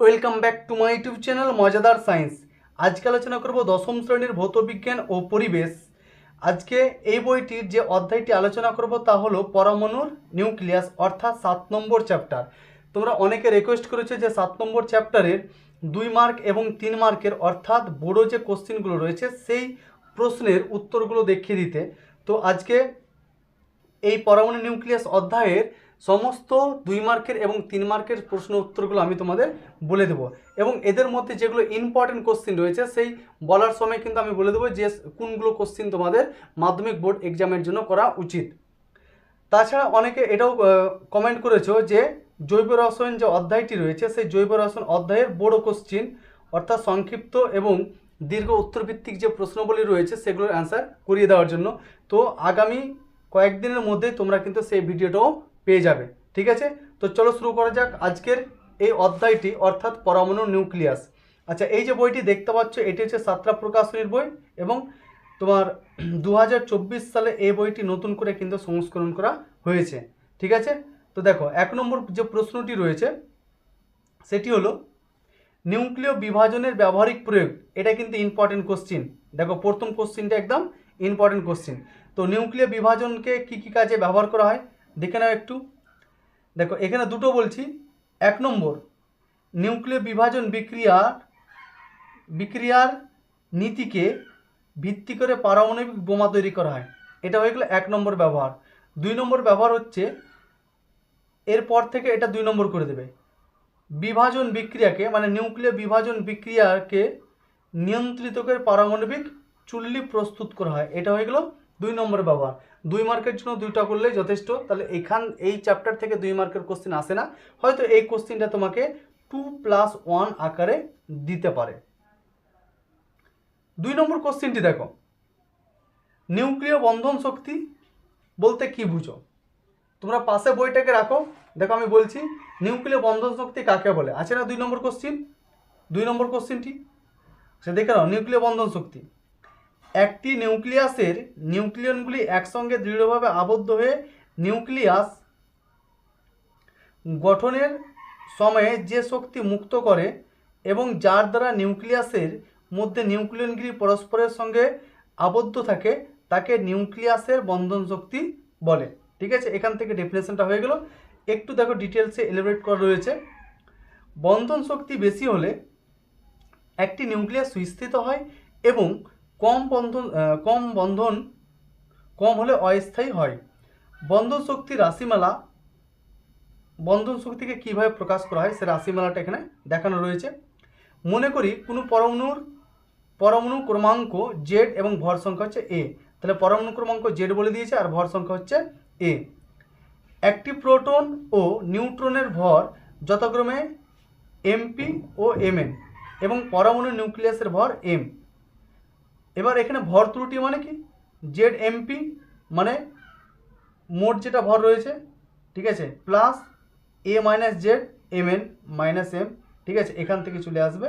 Welcome back to my YouTube channel মজাদার science আজকে আলোচনা করব দশম শ্রেণির ভৌতবিজ্ঞান ও পরিবেশ। আজকে এই বইটির যে অধ্যায়টি আলোচনা করব তা হলো পরমাণুর নিউক্লিয়াস, অর্থাৎ সাত নম্বর চ্যাপ্টার। তোমরা অনেকে রিকোয়েস্ট করেছ যে সাত নম্বর চ্যাপ্টারের দুই মার্ক এবং তিন মার্কের অর্থাৎ বড়ো যে কোশ্চিনগুলো রয়েছে, সেই প্রশ্নের উত্তরগুলো দেখিয়ে দিতে। তো আজকে এই পরমাণু নিউক্লিয়াস অধ্যায়ের সমস্ত দুই মার্কের এবং তিন মার্কের প্রশ্ন উত্তরগুলো আমি তোমাদের বলে দেবো। এবং এদের মধ্যে যেগুলো ইম্পর্টেন্ট কোশ্চিন রয়েছে, সেই বলার সময় কিন্তু আমি বলে দেবো যে কোনগুলো কোশ্চিন তোমাদের মাধ্যমিক বোর্ড এক্সামের জন্য করা উচিত। তাছাড়া অনেকে এটাও কমেন্ট করেছ যে জৈব রসায়ন যে অধ্যায়টি রয়েছে, সেই জৈব রসায়ন অধ্যায়ের বড় কোশ্চিন অর্থাৎ সংক্ষিপ্ত এবং দীর্ঘ উত্তরভিত্তিক যে প্রশ্নগুলি রয়েছে, সেগুলোর অ্যান্সার করিয়ে দেওয়ার জন্য। তো আগামী কয়েকদিনের মধ্যে তোমরা কিন্তু সেই ভিডিওটাও পেয়ে যাবে, ঠিক আছে? তো চলো শুরু করা যাক আজকের এই অধ্যায়টি, অর্থাৎ পরমাণু নিউক্লিয়াস। আচ্ছা এই যে বইটি দেখতে পাচ্ছ, এটি হচ্ছে সাতরা প্রকাশনীর বই এবং তোমার দু হাজার চব্বিশ সালে এই বইটি নতুন করে কিন্তু সংস্করণ করা হয়েছে, ঠিক আছে? তো দেখো, এক নম্বর যে প্রশ্নটি রয়েছে, সেটি হলো, নিউক্লিয় বিভাজনের ব্যবহারিক প্রয়োগ? এটা কিন্তু ইম্পর্টেন্ট কোশ্চিন দেখো, প্রথম কোশ্চিনটা একদম ইম্পর্টেন্ট কোশ্চিন তো নিউক্লিয় বিভাজনকে কি কি কাজে ব্যবহার করা হয়? দেখে নাও একটু। দেখো, এখানে দুটো বলছি। এক নম্বর, নিউক্লিয় বিভাজন বিক্রিয়ার বিক্রিয়ার নীতিকে ভিত্তি করে পারমাণবিক বোমা তৈরি করা হয়। এটা হয়ে গেলো এক নম্বর ব্যবহার। দুই নম্বর ব্যবহার হচ্ছে, এরপর থেকে এটা দুই নম্বর করে দেবে। বিভাজন বিক্রিয়াকে মানে নিউক্লিয় বিভাজন বিক্রিয়াকে নিয়ন্ত্রিত করে পারমাণবিক চুল্লি প্রস্তুত করা হয়। এটা হয়ে গেল দুই নম্বর ব্যবহার দুই মার্কের জন্য দুইটা করলেই যথেষ্ট। তাহলে এখান, এই চ্যাপ্টার থেকে দুই মার্কের কোশ্চিন আসে না। হয়তো এই কোশ্চিনটা তোমাকে টু প্লাস ওয়ান আকারে দিতে পারে। দুই নম্বর কোশ্চিনটি দেখো। নিউক্লিয় বন্ধন শক্তি বলতে কি বুঝো? তোমরা পাশে বইটাকে রাখো। দেখো আমি বলছি, নিউক্লিয় বন্ধন শক্তি কাকে বলে? আছে না দুই নম্বর কোশ্চিন দুই নম্বর কোশ্চিনটি সে দেখে নাও, নিউক্লিয় বন্ধন শক্তি। একটি নিউক্লিয়াসের নিউক্লিয়নগুলি একসঙ্গে দৃঢ়ভাবে আবদ্ধ হয়ে নিউক্লিয়াস গঠনের সময়ে যে শক্তি মুক্ত করে এবং যার দ্বারা নিউক্লিয়াসের মধ্যে নিউক্লিয়নগুলি পরস্পরের সঙ্গে আবদ্ধ থাকে, তাকে নিউক্লিয়াসের বন্ধন শক্তি বলে। ঠিক আছে? এখান থেকে ডেফিনেশনটা হয়ে গেল। একটু দেখো ডিটেলসে এলিভেট করা রয়েছে। বন্ধন শক্তি বেশি হলে একটি নিউক্লিয়াস সুস্থিত হয় এবং কম বন্ধন কম বন্ধন, কম হলে অস্থায়ী হয়। বন্ধন শক্তি রাশিমালা, বন্ধন শক্তিকে কীভাবে প্রকাশ করা হয় সে রাশিমালাটা এখানে দেখানো রয়েছে। মনে করি কোনো পরমাণুর, পরমাণু ক্রমাঙ্ক জেড এবং ভর সংখ্যা হচ্ছে এ তাহলে পরমাণু ক্রমাঙ্ক জেড বলে দিয়েছে আর ভর সংখ্যা হচ্ছে এ একটি প্রোটন ও নিউট্রনের ভর যথাক্রমে এমপি ও এমএন এবং পরমাণু নিউক্লিয়াসের ভর এম এবার এখানে ভর ত্রুটি মানে কি? জেড এমপি মানে মোট যেটা ভর রয়েছে, ঠিক আছে? Plus A minus Z M N minus M ঠিক আছে? এখান থেকে চলে আসবে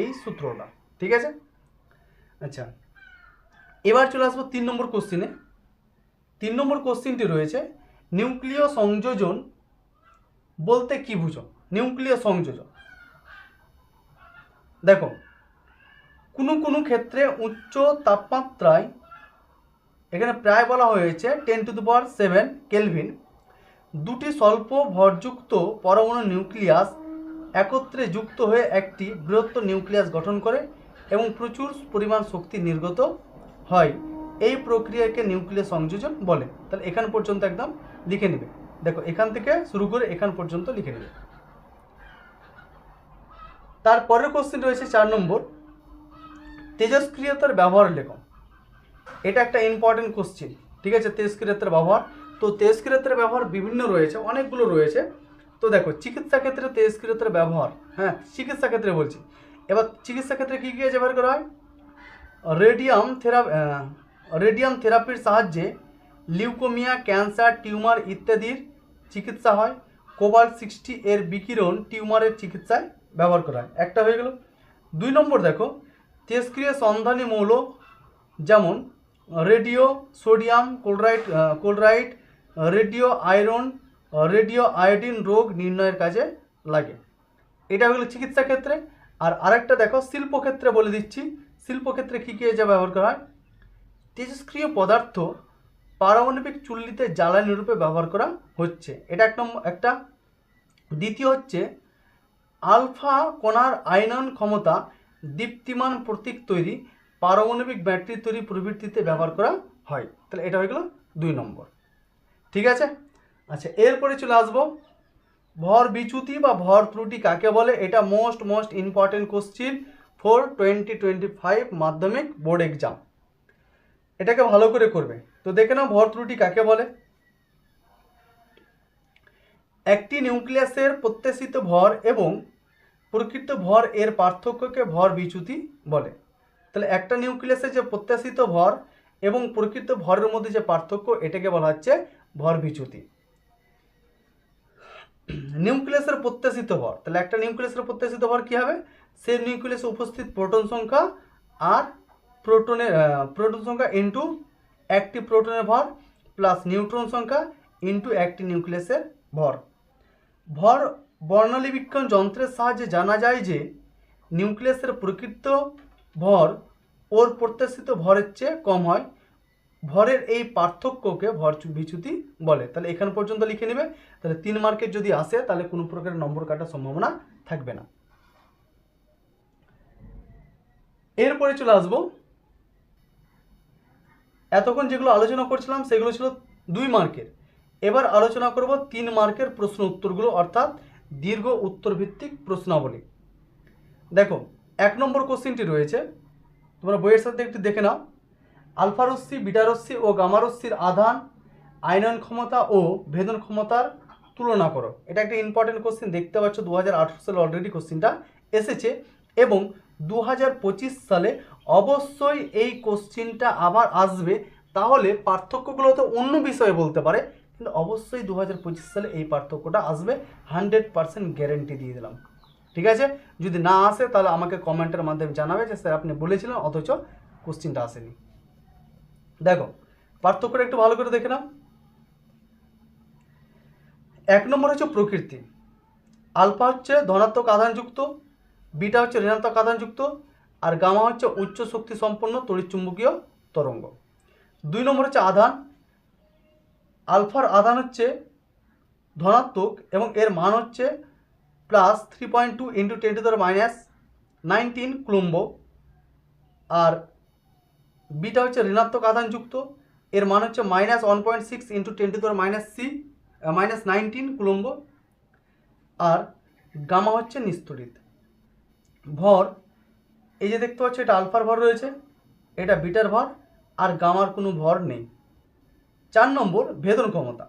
এই সূত্রটা, ঠিক আছে? আচ্ছা এবার চলে আসব তিন নম্বর কোশ্চিনে তিন নম্বর কোশ্চিনটি রয়েছে নিউক্লিয় সংযোজন বলতে কি বুঝো? নিউক্লিয় সংযোজন। দেখো কোনো কোনো ক্ষেত্রে উচ্চ তাপমাত্রায়, এখানে প্রায় বলা হয়েছে ten to the power seven kelvin দুটি স্বল্প ভরযুক্ত পরমাণু নিউক্লিয়াস একত্রে যুক্ত হয়ে একটি বৃহত্তর নিউক্লিয়াস গঠন করে এবং প্রচুর পরিমাণ শক্তি নির্গত হয়। এই প্রক্রিয়াকে নিউক্লিয়াস সংযোজন বলে। তাহলে এখান পর্যন্ত একদম লিখে নেবে। দেখো, এখান থেকে শুরু করে এখান পর্যন্ত লিখে নেবে। তারপরের কোশ্চেন রয়েছে চার নম্বর। তেজস্ক্রিয়তার ব্যবহার লেখো। এটা একটা ইম্পর্টেন্ট কোশ্চেন ঠিক আছে? তেজস্ক্রিয়তার ব্যবহার। তো তেজস্ক্রিয়তার ব্যবহার বিভিন্ন রয়েছে, অনেকগুলো রয়েছে। তো দেখো, চিকিৎসা ক্ষেত্রে তেজস্ক্রিয়তার ব্যবহার হ্যাঁ চিকিৎসা ক্ষেত্রে বলছি। এবার চিকিৎসা ক্ষেত্রে কী কী ব্যবহার করা হয়? রেডিয়াম থেরা রেডিয়াম থেরাপির সাহায্যে লিউকোমিয়া ক্যান্সার টিউমার ইত্যাদির চিকিৎসা হয়। কোবাল সিক্সটি এর বিকিরণ টিউমারের চিকিৎসায় ব্যবহার করা হয়। একটা হয়ে গেল। দুই নম্বর দেখো তেজক্রিয় সন্ধানী মৌল যেমন radio sodium chloride chloride radio iron radio iodine রোগ নির্ণয়ের কাজে লাগে। এটা হলো চিকিৎসা ক্ষেত্রে। আর আরেকটা দেখো, শিল্পক্ষেত্রে বলে দিচ্ছি। শিল্পক্ষেত্রে কী কী যা ব্যবহার করা হয়? তেজস্ক্রিয় পদার্থ পারমাণবিক চুল্লিতে জ্বালানি রূপে ব্যবহার করা হচ্ছে। এটা এক নম্বর, একটা। দ্বিতীয় হচ্ছে, আলফা কণার আয়নন ক্ষমতা দীপ্তিমান প্রতীক তৈরি, পারমাণবিক ব্যাটারি তৈরি প্রবৃত্তিতে ব্যবহার করা হয়। তাহলে এটা হয়ে গেল দুই নম্বর। ঠিক আছে? আচ্ছা এরপরে চলে আসব। ভর বিচ্যুতি বা ভর ত্রুটি কাকে বলে? এটা most most important question four twenty twenty five মাধ্যমিক বোর্ড এক্সাম এটাকে ভালো করে করবে। তো দেখে নাও ভর ত্রুটি কাকে বলে? একটি নিউক্লিয়াসের প্রত্যাশিত ভর এবং প্রকৃত ভর এর পার্থক্যকে ভর বিচ্যুতি বলে। তাহলে একটা নিউক্লিয়াসের যে প্রত্যাশিত ভর এবং প্রকৃত ভরের মধ্যে যে পার্থক্য, এটাকে বলা হচ্ছে ভর বিচ্যুতি। নিউক্লিয়াসের প্রত্যাশিত ভর, তাহলে একটা নিউক্লিয়াসের প্রত্যাশিত ভর কী হবে? সেই নিউক্লিয়াসে উপস্থিত প্রোটন সংখ্যা আর প্রোটনের প্রোটন সংখ্যা ইন্টু একটি প্রোটনের ভর প্লাস নিউট্রন সংখ্যা ইন্টু একটি নিউক্লিয়াসের ভর। ভর বর্ণালীবীক্ষণ যন্ত্রের সাহায্যে জানা যায় যে নিউক্লিয়াসের প্রকৃত ভর ওর প্রত্যাশিত ভরের চেয়ে কম হয়। ভরের এই পার্থক্যকে ভর বিচ্যুতি বলে। তাহলে এখান পর্যন্ত লিখে নেবে। তাহলে তিন মার্কের যদি আসে, তাহলে কোনো প্রকারের নম্বর কাটার সম্ভাবনা থাকবে না। এরপরে চলে আসব। এতক্ষণ যেগুলো আলোচনা করছিলাম, সেগুলো ছিল দুই মার্কের। এবার আলোচনা করব তিন মার্কের প্রশ্ন উত্তরগুলো, অর্থাৎ দীর্ঘ উত্তর ভিত্তিক প্রশ্নাবলী। দেখো, এক নম্বর কোশ্চিনটি রয়েছে। তোমরা বইয়ের সাথে একটু দেখে নাও। আলফা রশ্মি, বিটা ও গামা রশ্মির আধান, আয়নন ক্ষমতা ও ভেদন ক্ষমতার তুলনা করো। এটা একটা ইম্পর্টেন্ট কোশ্চিন দেখতে পাচ্ছ দু হাজার আঠারো সালে অলরেডি কোশ্চিনটা এসেছে এবং দু হাজার পঁচিশ সালে অবশ্যই এই কোশ্চিনটা আবার আসবে। তাহলে পার্থক্যগুলো তো অন্য বিষয়ে বলতে পারে। কিন্তু অবশ্যই দু হাজার পঁচিশ সালে এই পার্থক্যটা আসবে হান্ড্রেড পার্সেন্ট গ্যারেন্টি দিয়ে দিলাম। ঠিক আছে? যদি না আসে তাহলে আমাকে কমেন্টের মাধ্যমে জানাবে যে, স্যার, আপনি বলেছিলেন, অথচ কোশ্চিনটা আসেনি। দেখো, পার্থক্যটা একটু ভালো করে দেখে নাও। এক নম্বর হচ্ছে প্রকৃতি। আলফা হচ্ছে ধনাত্মক আধানযুক্ত, বিটা হচ্ছে ঋণাত্মক আধানযুক্ত, আর গামা হচ্ছে উচ্চ শক্তি সম্পন্ন তড়িৎচুম্বকীয় তরঙ্গ। দুই নম্বর হচ্ছে আধান। আলফার আধান হচ্ছে ধনাত্মক এবং এর মান হচ্ছে plus three point two into ten to minus nineteen coulomb. R beta হচ্ছে ঋণাত্মক আধানযুক্ত, এর মান হচ্ছে minus one point six into ten to minus C minus nineteen coulomb. R gamma হচ্ছে নিস্তরিত। ভর, এই যে দেখতে পাচ্ছ এটা আলফার ভর রয়েছে, এটা বিটার ভর, আর গামার কোনো ভর নেই। চার নম্বর ভেদন ক্ষমতা।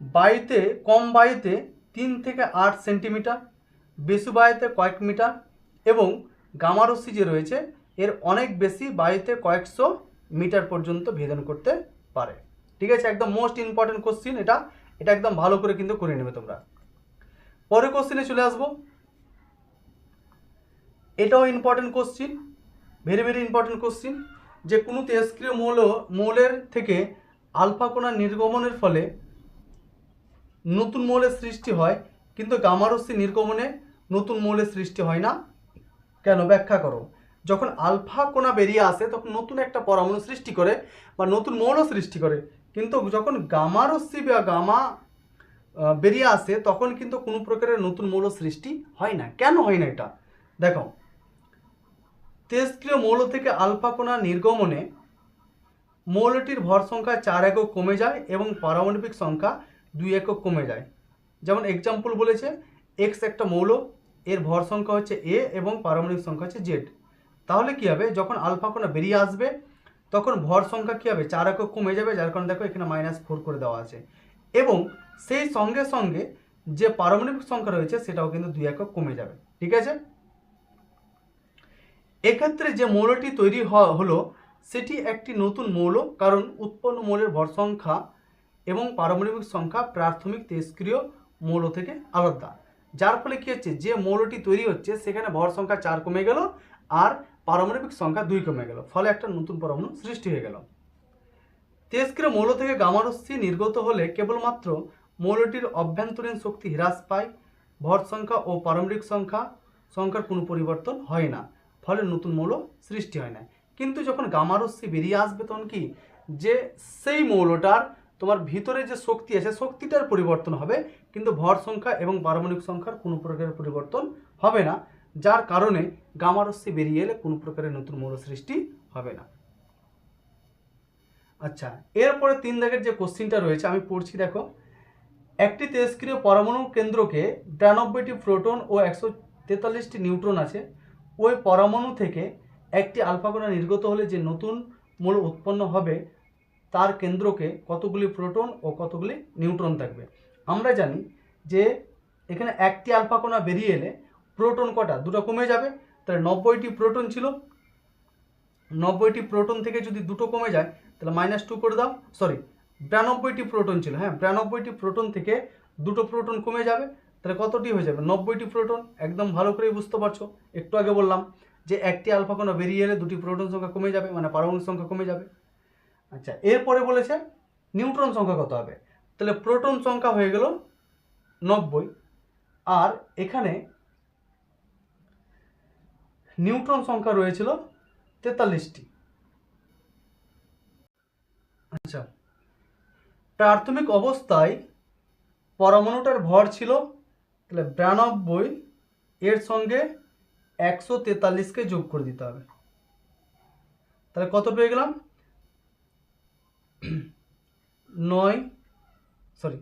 বায়ুতে, কম বায়ুতে তিন থেকে আট সেন্টিমিটার, বেশি বায়ুতে কয়েক মিটার এবং গামারসি যে রয়েছে, এর অনেক বেশি বায়ুতে কয়েকশো মিটার পর্যন্ত ভেদন করতে পারে। ঠিক আছে, একদম মোস্ট ইম্পর্টেন্ট কোশ্চিন এটা। এটা একদম ভালো করে কিন্তু করে নেবে তোমরা। পরের কোশ্চিনে চলে আসব। এটাও important question very very important question যে কোনো তেজক্রিয় মৌল, মৌলের থেকে আলফা কোণা নির্গমনের ফলে নতুন মৌলের সৃষ্টি হয়, কিন্তু গামারস্যি নির্গমনে নতুন মৌলের সৃষ্টি হয় না। কেন? ব্যাখ্যা করো। যখন আলফা কোণা বেরিয়ে আসে, তখন নতুন একটা পরমাণু সৃষ্টি করে বা নতুন মৌল সৃষ্টি করে। কিন্তু যখন গামারস্যি বা গামা বেরিয়ে আসে, তখন কিন্তু কোনো প্রকারের নতুন মৌল সৃষ্টি হয় না। কেন হয় না এটা? দেখো, তেজক্রিয় মৌল থেকে আলফা কোণা নির্গমনে মৌলটির ভর সংখ্যা চার একক কমে যায় এবং পারমাণবিক সংখ্যা দুই একক কমে যায়। যেমন এক্সাম্পল বলেছে এক্স একটা মৌল, এর ভর সংখ্যা হচ্ছে এ এবং পারমাণবিক সংখ্যা হচ্ছে জেড তাহলে কী হবে? যখন আলফা কোণা বেরিয়ে আসবে, তখন ভর সংখ্যা কী হবে? চার একক কমে যাবে, যার কারণে দেখো এখানে মাইনাস ফোর করে দেওয়া আছে। এবং সেই সঙ্গে সঙ্গে যে পারমাণবিক সংখ্যা রয়েছে, সেটাও কিন্তু দুই একক কমে যাবে। ঠিক আছে? এক্ষেত্রে যে মৌলটি তৈরি হলো সেটি একটি নতুন মৌল, কারণ উৎপন্ন মৌলের ভর সংখ্যা এবং পারমাণবিক সংখ্যা প্রাথমিক তেজক্রিয় মৌল থেকে আলাদা। যার ফলে কী হচ্ছে? যে মৌলটি তৈরি হচ্ছে, সেখানে ভর সংখ্যা চার কমে গেল আর পারমাণবিক সংখ্যা দুই কমে গেল, ফলে একটা নতুন পরমাণু সৃষ্টি হয়ে গেল। তেজক্রিয় মৌল থেকে গামারস্যি নির্গত হলে কেবলমাত্র মৌলটির অভ্যন্তরীণ শক্তি হ্রাস পায়, ভর সংখ্যা ও পারমাণবিক সংখ্যা, সংখ্যার কোনো পরিবর্তন হয় না, ফলে নতুন মৌল সৃষ্টি হয় না। কিন্তু যখন গামারস্যি বেরিয়ে আসবে তখন কি? যে সেই মৌলটার তোমার ভিতরে যে শক্তি আছে, শক্তিটার পরিবর্তন হবে, কিন্তু ভর সংখ্যা এবং পারমাণবিক সংখ্যার কোনো প্রকারের পরিবর্তন হবে না, যার কারণে গামারস্যি বেরিয়ে এলে কোনো প্রকারের নতুন মৌল সৃষ্টি হবে না। আচ্ছা এরপরে তিন দাগের যে কোশ্চিনটা রয়েছে, আমি পড়ছি দেখো। একটি তেজস্ক্রিয় পরমাণু কেন্দ্রকে বিরানব্বইটি প্রোটন ও একশো তেতাল্লিশটি নিউট্রন আছে। ওই পরমাণু থেকে একটি আলফা কণা নির্গত হলে যে নতুন মূল উৎপন্ন হবে, তার কেন্দ্রকে কতগুলি প্রোটন ও কতগুলি নিউট্রন থাকবে। আমরা জানি যে এখানে একটি আলফা কণা বেরিয়ে এলে প্রোটন কটা? দুটো কমে যাবে। তাহলে নব্বইটি প্রোটন ছিল। নব্বইটি প্রোটন থেকে যদি দুটো কমে যায়, তাহলে মাইনাস টু করে দাও। সরি বিরানব্বইটি প্রোটন ছিল। হ্যাঁ বিরানব্বইটি প্রোটন থেকে দুটো প্রোটন কমে যাবে। তাহলে কতটি হয়ে যাবে? নব্বইটি প্রোটন। একদম ভালো করেই বুঝতে পারছ। একটু আগে বললাম। যে একটি আলফা কণা বেরিয়ে এলে দুটি প্রোটন সংখ্যা কমে যাবে মানে পারমাণবিক সংখ্যা কমে যাবে। আচ্ছা এরপরে বলেছে নিউট্রন সংখ্যা কত হবে? তাহলে প্রোটন সংখ্যা হয়ে গেল নব্বই। আর এখানে নিউট্রন সংখ্যা রয়েছিল তেতাল্লিশটি। আচ্ছা প্রাথমিক অবস্থায় পরমাণুটার ভর ছিল তাহলে বিরানব্বই, এর সঙ্গে একশো তেতাল্লিশকে যোগ করে দিতে হবে। তাহলে কত পেয়ে গেলাম? নয় সরি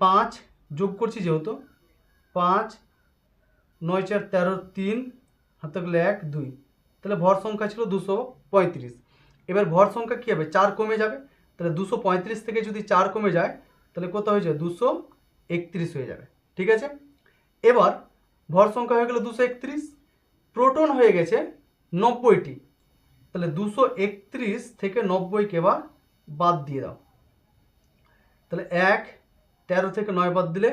পাঁচ যোগ করছি যেহেতু, পাঁচ, নয়, চার, তেরো, তিন, হাতে গেলে এক, দুই। তাহলে ভর সংখ্যা ছিল দুশো পঁয়ত্রিশ। এবার ভর সংখ্যা কী হবে? চার কমে যাবে। তাহলে দুশো পঁয়ত্রিশ থেকে যদি চার কমে যায়, তাহলে কত হয়ে যাবে দুশো একত্রিশ হয়ে যাবে। ঠিক আছে? এবার ভর সংখ্যা হয়ে গেল দুশো একত্রিশ, প্রোটন হয়ে গেছে নব্বইটি। তাহলে দুশো একত্রিশ থেকে নব্বইকে এবার বাদ দিয়ে দাও। তাহলে এক, তেরো থেকে নয় বাদ দিলে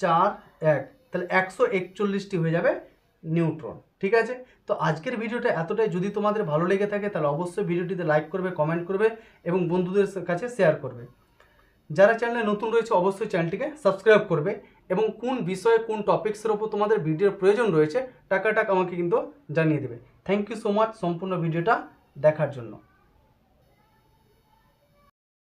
চার, এক। তাহলে একশো একচল্লিশটি হয়ে যাবে নিউট্রন, ঠিক আছে? তো আজকের ভিডিওটা এতটাই। যদি তোমাদের ভালো লেগে থাকে, তাহলে অবশ্যই ভিডিওটিতে লাইক করবে, কমেন্ট করবে এবং বন্ধুদের কাছে শেয়ার করবে। যারা চ্যানেলে নতুন রয়েছে, অবশ্যই চ্যানেলটিকে সাবস্ক্রাইব করবে এবং কোন বিষয়ে কোন টপিক্সের ওপর তোমাদের ভিডিওর প্রয়োজন রয়েছে, টাকাটাক আমাকে কিন্তু জানিয়ে দেবে। থ্যাংক ইউ সো মাচ সম্পূর্ণ ভিডিওটা দেখার জন্য।